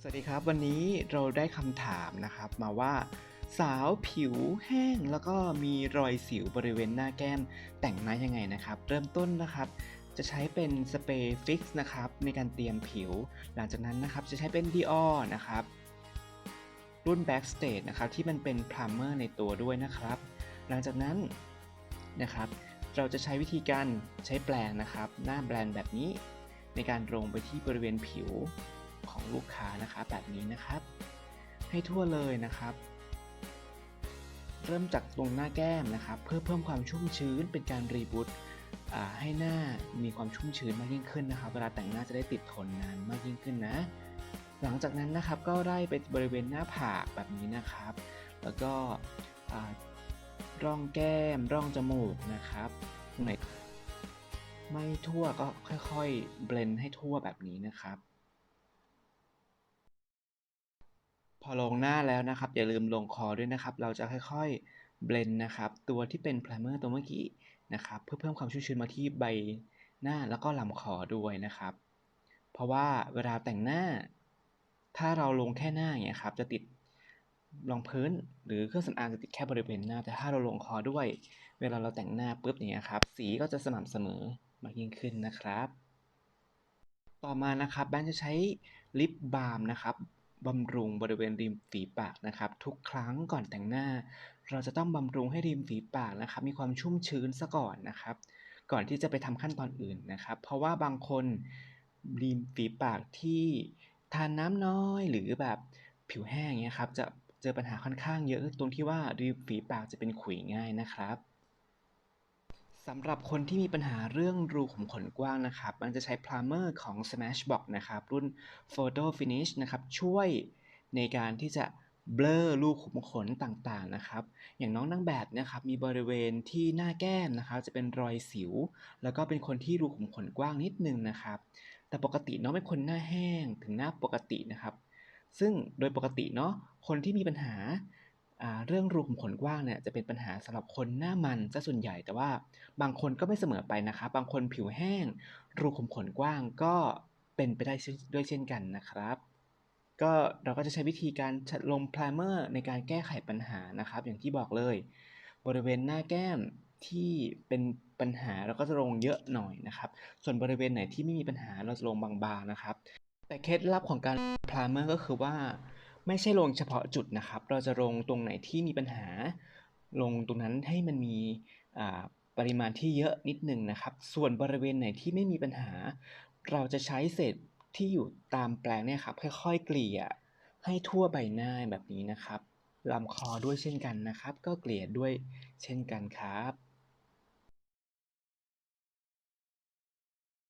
สวัสดีครับ วันนี้เราได้คำถามนะครับมาว่า สาวผิวแห้งแล้วก็มีรอยสิวบริเวณหน้าแก้มแต่งหน้ายังไงนะครับ เริ่มต้นนะครับจะใช้เป็นสเปรย์ฟิกซ์นะครับในการเตรียมผิว หลังจากนั้นนะครับจะใช้เป็น Dior นะครับ รุ่น Backstage นะครับที่มันเป็นพร i มเมอร์ในตัวด้วยนะครับ หลังจากนั้นนะครับเราจะใช้วิธีการใช้แปรงนะครับ หน้าแบรนด์แบบนี้ในการลงไปที่บริเวณผิว ของลูกค้านะครับแบบนี้นะครับ ให้ทั่วเลยนะครับ เริ่มจากตรงหน้าแก้มนะครับ เพื่อเพิ่มความชุ่มชื้นเป็นการรีบูตให้หน้ามีความชุ่มชื้นมากยิ่งขึ้นนะครับ เวลาแต่งหน้าจะได้ติดทนนานมากยิ่งขึ้นนะ หลังจากนั้นนะครับก็ไล่ไปบริเวณหน้าผากแบบนี้นะครับ แล้วก็ร่องแก้มร่องจมูกนะครับตรงไหนไม่ทั่วก็ค่อยๆ เบลนให้ทั่วแบบนี้นะครับ อลงหน้าแล้วนะครับ อย่าลืมลงคอด้วยนะครับ เราจะค่อยๆเบลนนะครับ ตัวที่เป็น primer ตัวเมื่อกี้นะครับ เพื่อเพิ่มความชุ่มชื้นมาที่ใบหน้าแล้วก็ลำคอด้วยนะครับ เพราะว่าเวลาแต่งหน้า ถ้าเราลงแค่หน้าอย่างเงี้ยครับ จะติดรองพื้นหรือเครื่องสำอางจะติดแค่บริเวณหน้า แต่ถ้าเราลงคอด้วย เวลาเราแต่งหน้าปุ๊บเงี้ยครับ สีก็จะสม่ำเสมอมากยิ่งขึ้นนะครับ ต่อมานะครับแบนจะใช้ลิปบาล์มนะครับ บำรุงบริเวณริมฝีปากนะครับ ทุกครั้งก่อนแต่งหน้า เราจะต้องบำรุงให้ริมฝีปากนะครับ มีความชุ่มชื้นซะก่อนนะครับ ก่อนที่จะไปทำขั้นตอนอื่นนะครับ เพราะว่าบางคนริมฝีปากที่ทานน้ำน้อยหรือแบบผิวแห้งเงี้ยครับจะเจอปัญหาค่อนข้างเยอะตรงที่ว่าริมฝีปากจะเป็นขุยง่ายนะครับ สำหรับคนที่มีปัญหาเรื่องรูขุมขนกว้างนะครับ มันจะใช้ primer ของ Smashbox นะครับ รุ่น Photo Finish นะครับ ช่วยในการที่จะเบลอรูขุมขนต่างๆนะครับ อย่างน้องนางแบบนะครับ มีบริเวณที่หน้าแก้มนะครับ จะเป็นรอยสิว แล้วก็เป็นคนที่รูขุมขนกว้างนิดนึงนะครับ แต่ปกติน้องเป็นคนหน้าแห้งถึงหน้าปกตินะครับ ซึ่งโดยปกติเนาะ คนที่มีปัญหา เรื่องรูขุมขนกว้างเนี่ยจะเป็นปัญหาสำหรับคนหน้ามันซะส่วนใหญ่แต่ว่าบางคนก็ไม่เสมอไปนะครับบางคนผิวแห้ง รูขุมขนกว้างก็เป็นไปได้ด้วยเช่นกันนะครับ ก็เราก็จะใช้วิธีการลง primer ในการแก้ไขปัญหานะครับ อย่างที่บอกเลย บริเวณหน้าแก้มที่เป็นปัญหาเราก็จะลงเยอะหน่อยนะครับ ส่วนบริเวณไหนที่ไม่มีปัญหาเราจะลงบางๆนะครับ แต่เคล็ดลับของการ primer ก็คือว่า ไม่ใช่ลงเฉพาะจุดนะครับ เราจะลงตรงไหนที่มีปัญหา ลงตรงนั้นให้มันมีปริมาณที่เยอะนิดหนึ่งนะครับ ส่วนบริเวณไหนที่ไม่มีปัญหา เราจะใช้เศษที่อยู่ตามแปลงเนี่ยครับค่อยๆเกลี่ยให้ทั่วใบหน้าแบบนี้นะครับลำคอด้วยเช่นกันนะครับ ก็เกลี่ยด้วยเช่นกันครับ